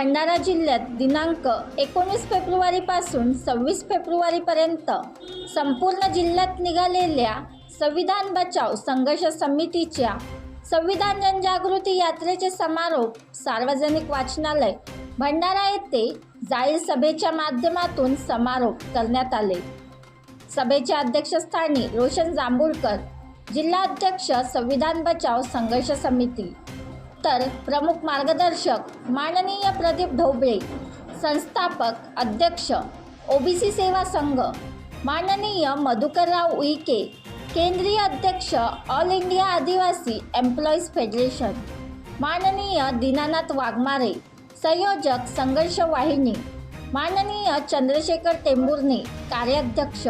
भंडारा जिल्ह्यात दिनांक एकोणीस फेब्रुवारीपासून सव्वीस फेब्रुवारीपर्यंत संपूर्ण जिल्ह्यात निघालेल्या संविधान बचाव संघर्ष समितीच्या संविधान जनजागृती यात्रेचे समारोप सार्वजनिक वाचनालय भंडारा येथे जाहीर सभेच्या माध्यमातून समारोप करण्यात आले. सभेच्या अध्यक्षस्थानी रोशन जांभूळकर जिल्हाध्यक्ष संविधान बचाव संघर्ष समिती तर प्रमुख मार्गदर्शक माननीय प्रदीप ढोबळे संस्थापक अध्यक्ष ओबीसी सेवा संघ माननीय मधुकरराव उईके केंद्रीय अध्यक्ष all India Adivasi employees federation माननीय दीनानाथ वाघमारे संयोजक संघर्ष वाहिनी माननीय चंद्रशेखर टेंभुर्णे कार्याध्यक्ष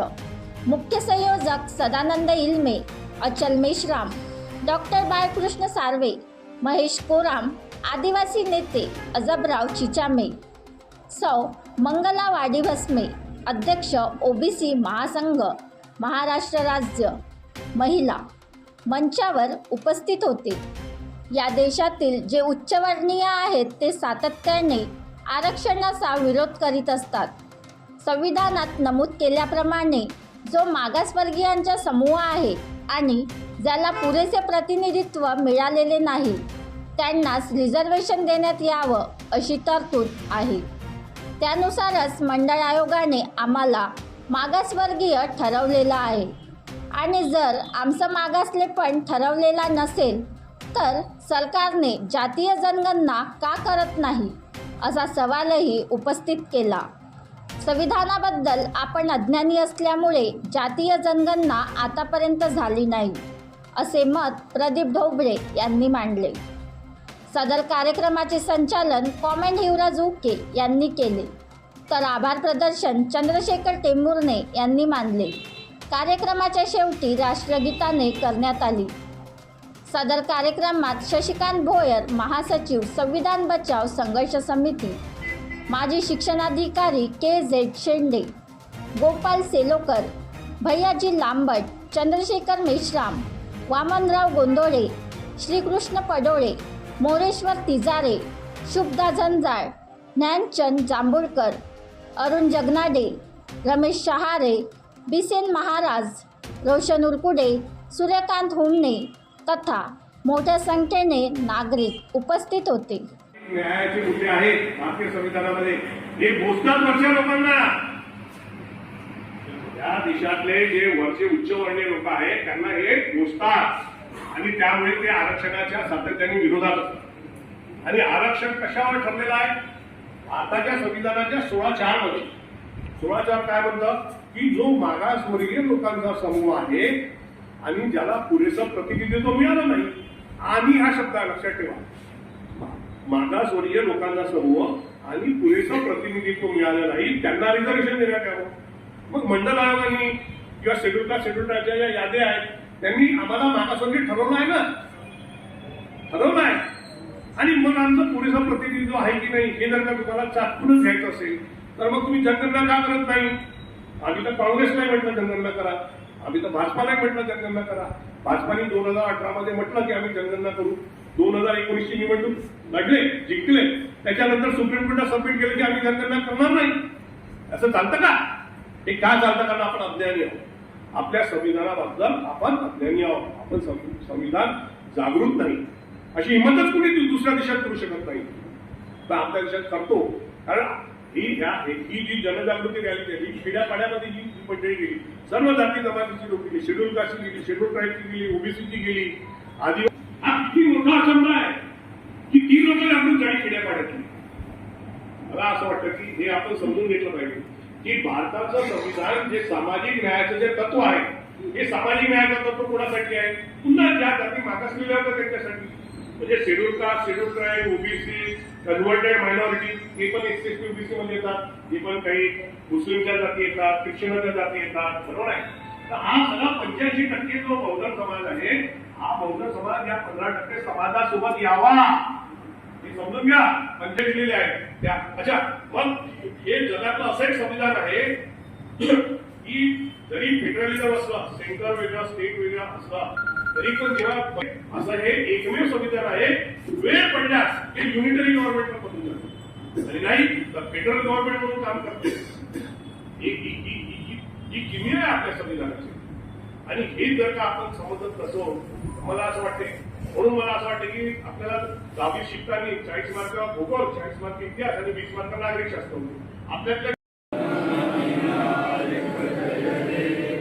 मुख्य संयोजक सदानंद इल्मे अचल मेश्राम डॉक्टर बाळकृष्ण सार्वे महेश कोराम आदिवासी नेते अजबराव चिचामे सौ मंगला वाडीभस्मे अध्यक्ष ओबीसी महासंघ महाराष्ट्र राज्य महिला मंचावर उपस्थित होते. या देशातील जे उच्चवर्णीय आहेत ते सातत्याने आरक्षणाचा विरोध करीत असतात. संविधानात नमूद केल्याप्रमाणे जो मागासवर्गीयांचा समूह आहे आणि ज्याला पुरेसे प्रतिनिधित्व मिळालेले नाही त्यांनाच रिझर्वेशन देण्यात यावं अशी तरतूद आहे. त्यानुसारच मंडळ आयोगाने आम्हाला मागासवर्गीय ठरवलेला आहे. आणि जर आमचं मागासलेपण ठरवलेला नसेल तर सरकारने जातीय जनगणना का करत नाही असा सवालही उपस्थित केला. संविधानाबद्दल आपण अज्ञानी असल्यामुळे जातीय जनगणना आतापर्यंत झाली नाही. असे मत प्रदीप ढोबळे यांनी मांडले. सदर कार्यक्रमाचे संचालन कॉमेंट हिवराज उके यांनी केले. तर आभार प्रदर्शन चंद्रशेखर टेंभुर्णे यांनी मानले. कार्यक्रमाच्या शेवटी राष्ट्रगीताने करण्यात आली. सदर कार्यक्रमात शशिकांत भोयर महासचिव संविधान बचाव संघर्ष समिती माजी शिक्षणाधिकारी के झेड शेंडे गोपाल सेलोकर भैयाजी लांबट चंद्रशेखर मेश्राम वामनराव गोंदोळे श्रीकृष्ण पडोळे मोरेश्वर तिजारे शुभदा झंजाळ ज्ञानचंद जांभूळकर अरुण जगनाडे रमेश शहारे बिसेन महाराज रोशन उरकुडे सूर्यकांत हुमणे तथा मोठ्या संख्येने नागरिक उपस्थित होते. न्यायाचे मुद्दे आहेत भारतीय संविधानामध्ये. हे बोचतात वरच्या लोकांना. या देशातले जे वरचे उच्चवर्णीय लोक आहेत त्यांना हे पोचतात आणि त्यामुळे ते आरक्षणाच्या सातत्याने विरोधात असतात. आणि आरक्षण कशावर ठरलेलं आहे? भारताच्या संविधानाच्या सोळा चारमध्ये. सोळा चार काय म्हणतं? की जो मागासवर्गीय लोकांचा समूह आहे आणि ज्याला पुरेसं प्रतिनिधित्व मिळालं नाही आणि हा शब्द लक्षात ठेवा. मागासवर्गीय लोकांचा समूह आणि पुरेसं प्रतिनिधित्व मिळालं नाही त्यांना रिझर्वेशन देण्यात यावं. मग मंडल आयोगाने किंवा शेड्यूल कास्ट शेड्यूल ज्या याद्या आहेत त्यांनी आम्हाला मागासवर्गीय ठरवलं आहे ना? ठरवलं आहे. आणि मग आमचं पुरेसा प्रतिनिधित्व आहे की नाही हे जर का तुम्हाला चाकूनच घ्यायचं असेल तर मग तुम्ही जनगणना का करत नाही? आम्ही तर काँग्रेस नाही म्हटलं जनगणना करा. आम्ही तर भाजपाला म्हटलं जनगणना करा. भाजपाने दोन हजार अठरा मध्ये म्हटलं की आम्ही जनगणना करू. दोन हजार एकोणीसची निवडणूक लढले जिंकले. त्याच्यानंतर सुप्रीम कोर्टात सबमिट केलं की आम्ही जनगणना करणार नाही. असं चालतं का? हे का चालतं कारण आपण अज्ञानी आहोत? आपल्या संविधानाबद्दल आपण अज्ञानी आहोत. आपण संविधान जागृत नाही. अशी हिंमतच कुणी दुसऱ्या देशात करू शकत नाही. तर आपल्या देशात करतो. कारण ही ह्या ही जी जनजागृती रॅली झाली खेड्यापाड्यामध्ये जी मंडळी गेली सर्व जाती जमातीची लोक गेली शेड्यूल कास्टची गेली शेड्यूल ट्राईबची गेली ओबीसीची गेली आदिवासी हा किती मोठा अचंबा आहे की ती लोक आपण जाणी खेड्यापाड्यातली मला असं वाटतं की हे आपण समजून घेतलं पाहिजे. की भारताचं संविधान जे सामाजिक न्यायाचं जे तत्व आहे हे सामाजिक न्यायाचं तत्व कोणासाठी आहे? पुन्हा ज्या जाती मागासलेल्या होत्या त्यांच्यासाठी. म्हणजे schedule caste schedule tribe OBC converted minority हे पण एस टी ओबीसी मध्ये येतात. हे पण काही मुस्लिमच्या जाती येतात ख्रिश्चनाच्या जाती येतात बरोबर आहे? तर हा सगळा पंच्याऐंशी टक्के जो बौद्ध समाज आहे हा बौद्ध समाज या पंधरा टक्के समाजासोबत यावा. समजून घ्या म्हणजे पंचलेले आहे त्या अच्छा मग हे जगातलं असं एक संविधान आहे की जरी फेडरलिझम असलं सेंटर वेगळा स्टेट वेगळा असला तरी पण जेव्हा असं हे एकमेव संविधान आहे वेळ पडल्यास हे युनिटरी गव्हर्नमेंटला बदलून जातं. आणि नाही तर फेडरल गव्हर्नमेंट म्हणून काम करते. ही किमी आहे आपल्या संविधानाची. आणि हे जर का आपण समजत असो मला असं वाटते म्हणून मला असं वाटतं की आपल्याला दहावी शिकताना चाळीस मार्क भूगोल चाळीस मार्क इतिहास आणि वीस मार्क नागरिक शास्त्र आपल्यातल्या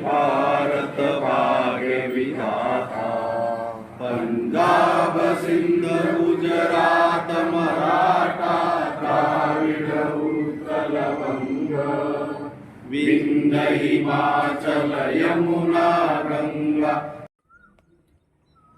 भारत भाग्य विधाता। पंजाब सिंध गुजरात मराठा द्राविड उत्कल वंग। विंध्य हिमाचल यमुना गंगा।